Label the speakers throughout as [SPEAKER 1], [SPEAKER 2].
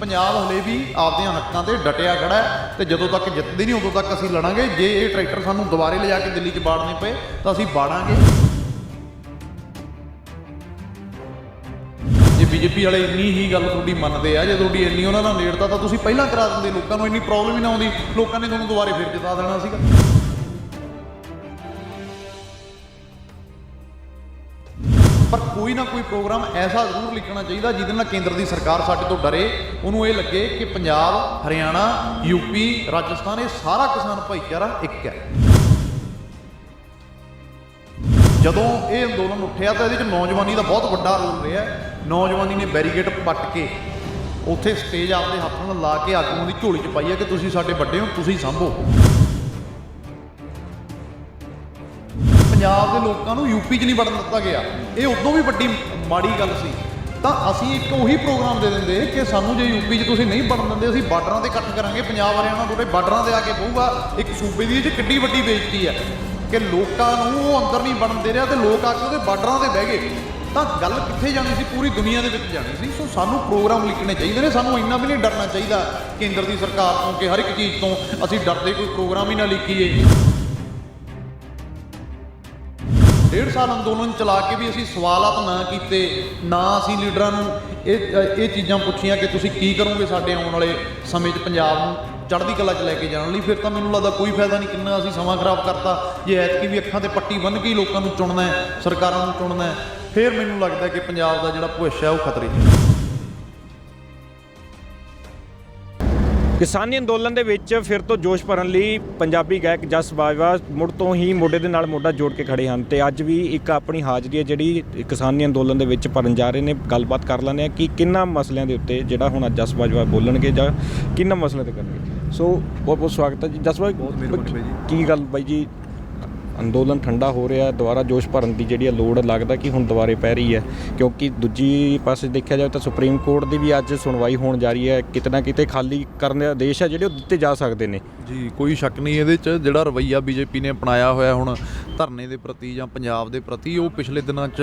[SPEAKER 1] ਪੰਜਾਬ ਹਲੇ ਵੀ ਆਪਦਿਆਂ ਹੱਕਾਂ ਤੇ ਡਟਿਆ ਖੜਾ ਹੈ ਤੇ ਜਦੋਂ ਤੱਕ ਜਿੱਤਦੇ ਨਹੀਂ, ਉਦੋਂ ਤੱਕ ਅਸੀਂ ਲੜਾਂਗੇ। ਜੇ ਇਹ ਟਰੈਕਟਰ ਸਾਨੂੰ ਦੁਬਾਰੇ ਲਿਜਾ ਕੇ ਦਿੱਲੀ 'ਚ ਬਾੜਨੇ ਪਏ, ਤਾਂ ਅਸੀਂ ਬਾੜਾਂਗੇ। ਜੇ ਬੀਜੇਪੀ ਵਾਲੇ ਇੰਨੀ ਹੀ ਗੱਲ ਤੁਹਾਡੀ ਮੰਨਦੇ ਆ, ਜੇ ਤੁਹਾਡੀ ਇੰਨੀ ਉਹਨਾਂ ਨਾਲ ਨੇੜਤਾ, ਤਾਂ ਤੁਸੀਂ ਪਹਿਲਾਂ ਕਰਾ ਦਿੰਦੇ। ਲੋਕਾਂ ਨੂੰ ਇੰਨੀ ਪ੍ਰੋਬਲਮ ਹੀ ਨਾ ਆਉਂਦੀ। ਲੋਕਾਂ ਨੇ ਤੁਹਾਨੂੰ ਦੁਬਾਰੇ ਫਿਰ ਜਿਤਾ ਦੇਣਾ ਸੀਗਾ। ਪਰ ਕੋਈ ਨਾ ਕੋਈ ਪ੍ਰੋਗਰਾਮ ਐਸਾ ਜ਼ਰੂਰ ਲਿਖਣਾ ਚਾਹੀਦਾ ਜਿਹਦੇ ਨਾਲ ਕੇਂਦਰ ਦੀ ਸਰਕਾਰ ਸਾਡੇ ਤੋਂ ਡਰੇ। ਉਹਨੂੰ ਇਹ ਲੱਗੇ ਕਿ ਪੰਜਾਬ, ਹਰਿਆਣਾ ਯੂਪੀ ਰਾਜਸਥਾਨ ਇਹ ਸਾਰਾ ਕਿਸਾਨ ਭਾਈਚਾਰਾ ਇੱਕ ਹੈ। ਜਦੋਂ ਇਹ ਅੰਦੋਲਨ ਉੱਠਿਆ ਤਾਂ ਇਹਦੇ ਵਿੱਚ ਨੌਜਵਾਨੀ ਦਾ ਬਹੁਤ ਵੱਡਾ ਰੋਲ ਰਿਹਾ ਨੌਜਵਾਨੀ ਨੇ ਬੈਰੀਗੇਡ ਪੱਟ ਕੇ ਉੱਥੇ ਸਟੇਜ ਆਪਦੇ ਹੱਥ ਨਾਲ ਲਾ ਕੇ ਆਗੂਆਂ ਦੀ ਝੋਲੀ 'ਚ ਪਾਈ ਹੈ ਕਿ ਤੁਸੀਂ ਸਾਡੇ ਵੱਡੇ ਹੋ, ਤੁਸੀਂ ਸੰਭੋ। ਪੰਜਾਬ ਦੇ ਲੋਕਾਂ ਨੂੰ ਯੂਪੀ 'ਚ ਨਹੀਂ ਵੜਨ ਦਿੱਤਾ ਗਿਆ। ਇਹ ਉਦੋਂ ਵੀ ਵੱਡੀ, ਮਾੜੀ ਗੱਲ ਸੀ। ਤਾਂ ਅਸੀਂ ਇੱਕ ਉਹੀ ਪ੍ਰੋਗਰਾਮ ਦੇ ਦਿੰਦੇ ਕਿ ਸਾਨੂੰ ਜੇ ਯੂਪੀ 'ਚ ਤੁਸੀਂ ਨਹੀਂ ਵੜਨ ਦਿੰਦੇ, ਅਸੀਂ ਬਾਰਡਰਾਂ ਤੇ ਇਕੱਠ ਕਰਾਂਗੇ, ਪੰਜਾਬ ਹਰਿਆਣਾ ਤੁਹਾਡੇ ਬਾਰਡਰਾਂ ਤੇ ਆ ਕੇ ਪਊਗਾ ਇੱਕ ਸੂਬੇ ਦੀ ਇਹ 'ਚ ਕਿੱਡੀ ਵੱਡੀ ਬੇਇੱਜ਼ਤੀ ਹੈ ਕਿ ਲੋਕਾਂ ਨੂੰ ਉਹ ਅੰਦਰ ਨਹੀਂ ਵੜਨ ਦੇ ਰਿਹਾ ਤੇ ਲੋਕ ਆ ਕੇ ਉਹਦੇ ਬਾਰਡਰਾਂ ਤੇ ਬਹਿ ਗਏ। ਤਾਂ ਗੱਲ ਕਿੱਥੇ ਜਾਣੀ ਸੀ? ਪੂਰੀ ਦੁਨੀਆ ਦੇ ਵਿੱਚ ਜਾਣੀ ਸੀ। ਸੋ ਸਾਨੂੰ ਪ੍ਰੋਗਰਾਮ ਲਿਖਣੇ ਚਾਹੀਦੇ ਨੇ। ਸਾਨੂੰ ਇੰਨਾ ਵੀ ਨਹੀਂ ਡਰਨਾ ਚਾਹੀਦਾ ਕੇਂਦਰ ਦੀ ਸਰਕਾਰ ਤੋਂ ਕਿ ਹਰ ਇੱਕ ਚੀਜ਼ ਤੋਂ ਅਸੀਂ ਡਰਦੇ ਕੋਈ ਪ੍ਰੋਗਰਾਮ ਹੀ ਨਾ ਲਿਖੀਏ। ਡੇਢ ਸਾਲ ਅੰਦੋਲਨ ਚਲਾ ਕੇ ਵੀ ਅਸੀਂ ਸਵਾਲਾਤ ਨਾ ਕੀਤੇ, ਨਾ ਅਸੀਂ ਲੀਡਰਾਂ ਨੂੰ ਇਹ ਇਹ ਚੀਜ਼ਾਂ ਪੁੱਛੀਆਂ ਕਿ ਤੁਸੀਂ ਕੀ ਕਰੋਗੇ ਸਾਡੇ ਆਉਣ ਵਾਲੇ ਸਮੇਂ 'ਚ ਪੰਜਾਬ ਨੂੰ ਚੜ੍ਹਦੀ ਕਲਾ 'ਚ ਲੈ ਕੇ ਜਾਣ ਲਈ। ਫਿਰ ਤਾਂ ਮੈਨੂੰ ਲੱਗਦਾ ਕੋਈ ਫਾਇਦਾ ਨਹੀਂ ਕਿੰਨਾ ਅਸੀਂ ਸਮਾਂ ਖਰਾਬ ਕਰਤਾ। ਜੇ ਐਤਕੀ ਵੀ ਅੱਖਾਂ ਤੇ ਪੱਟੀ ਬੰਨ੍ਹ ਕੇ ਹੀ ਲੋਕਾਂ ਨੂੰ ਚੁਣਨਾ ਹੈ, ਸਰਕਾਰਾਂ ਨੂੰ ਚੁਣਨਾ ਹੈ, ਫਿਰ ਮੈਨੂੰ ਲੱਗਦਾ ਕਿ ਪੰਜਾਬ ਦਾ ਜਿਹੜਾ ਭਵਿੱਖ ਹੈ ਉਹ ਖਤਰੇ 'ਚ
[SPEAKER 2] ਕਿਸਾਨੀ ਅੰਦੋਲਨ ਦੇ ਵਿੱਚ ਫਿਰ ਤੋਂ ਜੋਸ਼ ਭਰਨ ਲਈ ਪੰਜਾਬੀ ਗਾਇਕ ਜਸ ਬਾਜਵਾ ਮੁੜ ਤੋਂ ਹੀ ਮੋਢੇ ਦੇ ਨਾਲ ਮੋਢਾ ਜੋੜ ਕੇ ਖੜੇ ਹਨ ਤੇ ਅੱਜ ਵੀ ਇੱਕ ਆਪਣੀ ਹਾਜ਼ਰੀ ਹੈ ਜਿਹੜੀ ਕਿਸਾਨੀ ਅੰਦੋਲਨ ਦੇ ਵਿੱਚ ਭਰਨ ਜਾ ਰਹੇ ਨੇ। ਗੱਲਬਾਤ ਕਰ ਲੈਂਦੇ ਆ ਕਿ ਕਿੰਨਾ ਮਸਲਿਆਂ ਦੇ ਉੱਤੇ ਜਿਹੜਾ ਹੁਣ ਅੱਜ ਜਸ ਬਾਜਵਾ ਬੋਲਣਗੇ ਜਾਂ ਕਿੰਨਾ ਮਸਲੇ ਤੇ ਕਰਨਗੇ। ਸੋ ਬਹੁਤ ਬਹੁਤ ਸਵਾਗਤ ਹੈ ਜੀ। ਜਸ ਬਾਈ
[SPEAKER 1] ਬਹੁਤ ਮਿਹਰਬਾਨੀ ਬਾਈ ਜੀ।
[SPEAKER 2] ਕੀ ਗੱਲ ਬਾਈ ਜੀ? ਅੰਦੋਲਨ ਠੰਡਾ ਹੋ ਰਿਹਾ ਦੁਬਾਰਾ ਜੋਸ਼ ਭਰਨ ਦੀ ਜਿਹੜੀ ਆ ਲੋੜ ਲੱਗਦਾ ਕਿ ਹੁਣ ਦੁਬਾਰੇ ਪੈ ਰਹੀ ਹੈ, ਕਿਉਂਕਿ ਦੂਜੀ ਪਾਸੇ ਦੇਖਿਆ ਜਾਵੇ ਤਾਂ ਸੁਪਰੀਮ ਕੋਰਟ ਦੀ ਵੀ ਅੱਜ ਸੁਣਵਾਈ ਹੋਣ ਜਾ ਰਹੀ ਹੈ, ਕਿਤੇ ਨਾ ਕਿਤੇ ਖਾਲੀ ਕਰਨ ਦੇ ਆਦੇਸ਼ ਹੈ ਜਿਹੜੇ ਉਹ ਦਿੱਤੇ ਜਾ ਸਕਦੇ ਨੇ।
[SPEAKER 1] ਜੀ, ਕੋਈ ਸ਼ੱਕ ਨਹੀਂ ਇਹਦੇ 'ਚ, ਜਿਹੜਾ ਰਵਈਆ ਬੀਜੇਪੀ ਨੇ ਅਪਣਾਇਆ ਹੋਇਆ ਹੁਣ ਧਰਨੇ ਦੇ ਪ੍ਰਤੀ ਜਾਂ ਪੰਜਾਬ ਦੇ ਪ੍ਰਤੀ, ਉਹ ਪਿਛਲੇ ਦਿਨਾਂ 'ਚ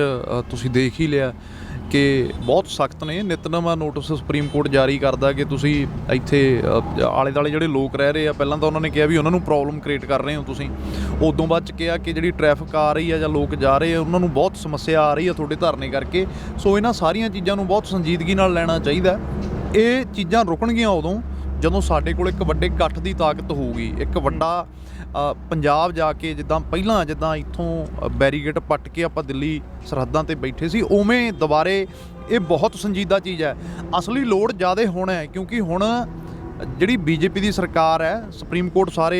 [SPEAKER 1] ਤੁਸੀਂ ਦੇਖ ਹੀ ਲਿਆ। ਕਿ ਬਹੁਤ ਸਖਤ ਨੇ। ਨਿਤਨਮਾ ਨੋਟਿਸ ਸੁਪਰੀਮ ਕੋਰਟ ਜਾਰੀ ਕਰਦਾ ਕਿ ਤੁਸੀਂ ਇੱਥੇ ਆਲੇ ਦਾਲੇ ਜਿਹੜੇ ਲੋਕ ਰਹਿ ਰਹੇ ਆ, ਪਹਿਲਾਂ ਤਾਂ ਉਹਨਾਂ ਨੇ ਕਿਹਾ ਵੀ ਉਹਨਾਂ ਨੂੰ ਪ੍ਰੋਬਲਮ ਕ੍ਰੀਏਟ ਕਰ ਰਹੇ ਹੋ ਤੁਸੀਂ। ਉਦੋਂ ਬਾਅਦ ਚ ਕਿਹਾ ਕਿ ਜਿਹੜੀ ਟ੍ਰੈਫਿਕ ਆ ਰਹੀ ਆ ਜਾਂ ਲੋਕ ਜਾ ਰਹੇ ਆ, ਉਹਨਾਂ ਨੂੰ ਬਹੁਤ ਸਮੱਸਿਆ ਆ ਰਹੀ ਆ ਤੁਹਾਡੇ ਧਰਨੇ ਕਰਕੇ। ਸੋ ਇਹਨਾਂ ਸਾਰੀਆਂ ਚੀਜ਼ਾਂ ਨੂੰ ਬਹੁਤ ਸੰਜੀਦਗੀ ਨਾਲ ਲੈਣਾ ਚਾਹੀਦਾ। ਇਹ ਚੀਜ਼ਾਂ ਰੁਕਣਗੀਆਂ ਉਦੋਂ। ਜਦੋਂ ਸਾਡੇ ਕੋਲ ਇੱਕ ਵੱਡੇ ਇਕੱਠ ਦੀ ਤਾਕਤ ਹੋਊਗੀ, ਇੱਕ ਵੱਡਾ ਪੰਜਾਬ ਜਾ ਕੇ ਜਿੱਦਾਂ ਪਹਿਲਾਂ ਜਿੱਦਾਂ ਇੱਥੋਂ ਬੈਰੀਗੇਟ ਪੱਟ ਕੇ ਆਪਾਂ ਦਿੱਲੀ ਸਰਹੱਦਾਂ ਤੇ ਬੈਠੇ ਸੀ, ਉਵੇਂ ਦੁਬਾਰੇ ਇਹ ਬਹੁਤ ਸੰਜੀਦਾ ਚੀਜ਼ ਹੈ। ਅਸਲੀ ਲੋੜ ਜ਼ਿਆਦਾ ਹੋਣਾ ਹੈ ਕਿਉਂਕਿ ਹੁਣ ਜਿਹੜੀ ਬੀਜੇਪੀ ਦੀ ਸਰਕਾਰ ਹੈ, ਸੁਪਰੀਮ ਕੋਰਟ ਸਾਰੇ